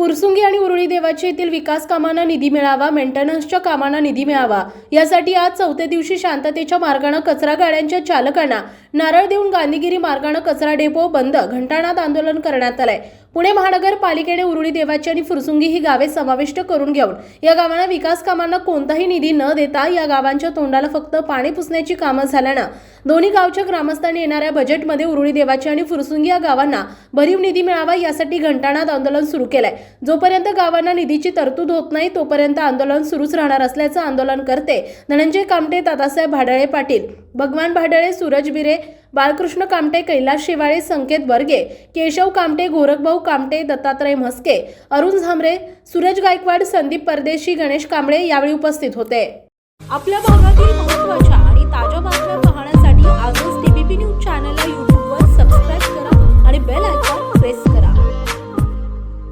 पुरसुंगी आणि उरुळी देवाचे येथील विकास कामांना निधी मिळावा मेंटेनन्सच्या कामांना निधी मिळावा यासाठी आज चौथ्या दिवशी शांततेच्या मार्गानं कचरा गाड्यांच्या चालकांना नारळ देऊन गांधीगिरी मार्गानं कचरा डेपो बंद घंटानाद आंदोलन करण्यात आलंय. पुणे महानगरपालिकेने उरुळी देवाची आणि फुरसुंगी ही गावे समाविष्ट करून घेऊन या गावांना विकास कामांना कोणताही निधी न देता या गावांच्या तोंडाला फक्त पाणी पुसण्याची कामं झाल्यानं दोन्ही गावच्या ग्रामस्थांनी येणाऱ्या बजेटमध्ये उरुळी देवाची आणि फुरसुंगी या गावांना भरीव निधी मिळावा यासाठी घंटानाद आंदोलन सुरू केलंय. जोपर्यंत गावांना निधीची तरतूद होत नाही तोपर्यंत आंदोलन सुरूच राहणार असल्याचं आंदोलन करते धनंजय कामटे दादासाहेब भाडळे पाटील भगवान भाडळे सूरज बिरे बाळकृष्ण कामटे कैलास शेवाळे संकेत बर्गे केशव कामटे गोरखभाऊ कामटे दत्तात्रय म्हस्के अरुण झांबरे सूरज गायकवाड संदीप परदेशी गणेश कांबळे यावेळी उपस्थित होते. आपल्या भागातील महत्त्वाच्या